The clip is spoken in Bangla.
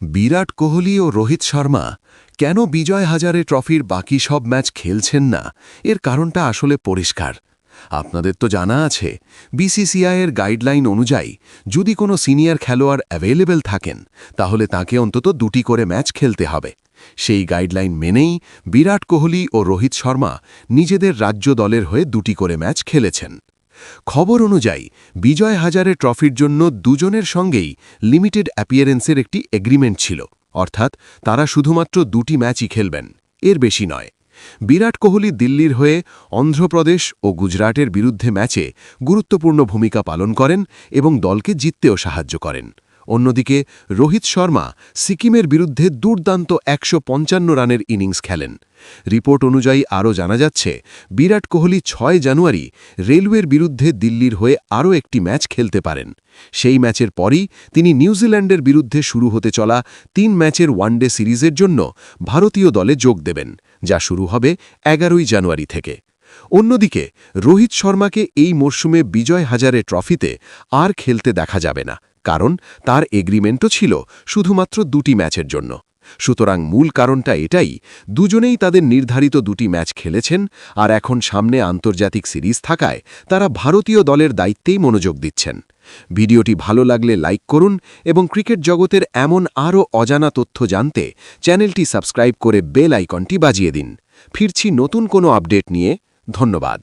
বিরাট কোহলি ও রোহিত শর্মা, কেন বিজয় হাজারে ট্রফির বাকি সব ম্যাচ খেলছেন না? এর কারণটা আসলে পরিষ্কার। আপনাদের তো জানা আছে বিসিসিআইয়ের গাইডলাইন অনুযায়ী যদি কোনো সিনিয়র খেলোয়াড় অ্যাভেলেবেল থাকেন, তাহলে তাকে অন্তত দুটি করে ম্যাচ খেলতে হবে। সেই গাইডলাইন মেনেই বিরাট কোহলি ও রোহিত শর্মা নিজেদের রাজ্য দলের হয়ে দুটি করে ম্যাচ খেলেছেন। খবর অনুযায়ী, বিজয় হাজারে ট্রফির জন্য দুজনের সঙ্গেই লিমিটেড অ্যাপিয়ারেন্সের একটি এগ্রিমেন্ট ছিল। অর্থাৎ, তারা শুধুমাত্র দুটি ম্যাচই খেলবেন। এর বেশি নয়। বিরাট কোহলি দিল্লির হয়ে অন্ধ্রপ্রদেশ ও গুজরাটের বিরুদ্ধে ম্যাচে গুরুত্বপূর্ণ ভূমিকা পালন করেন এবং দলকে জিততেও সাহায্য করেন। অন্যদিকে, রোহিত শর্মা সিকিমের বিরুদ্ধে দুর্দান্ত একশো পঞ্চান্ন রানের ইনিংস খেলেন। রিপোর্ট অনুযায়ী আরও জানা যাচ্ছে, বিরাট কোহলি ছয় জানুয়ারি রেলওয়ের বিরুদ্ধে দিল্লির হয়ে আরও একটি ম্যাচ খেলতে পারেন। সেই ম্যাচের পরই তিনি নিউজিল্যান্ডের বিরুদ্ধে শুরু হতে চলা তিন ম্যাচের ওয়ানডে সিরিজের জন্য ভারতীয় দলে যোগ দেবেন, যা শুরু হবে এগারোই জানুয়ারি থেকে। অন্যদিকে, রোহিত শর্মাকে এই মরশুমে বিজয় হাজারে ট্রফিতে আর খেলতে দেখা যাবে না। কারণ তার এগ্রিমেন্টও ছিল শুধুমাত্র দুটি ম্যাচের জন্য। সুতরাং মূল কারণটা এটাই, দুজনেই তাদের নির্ধারিত দুটি ম্যাচ খেলেছেন আর এখন সামনে আন্তর্জাতিক সিরিজ থাকায় তারা ভারতীয় দলের দায়িত্বেই মনোযোগ দিচ্ছেন। ভিডিওটি ভালো লাগলে লাইক করুন এবং ক্রিকেট জগতের এমন আরও অজানা তথ্য জানতে চ্যানেলটি সাবস্ক্রাইব করে বেল আইকনটি বাজিয়ে দিন। ফিরছি নতুন কোনো আপডেট নিয়ে, ধন্যবাদ।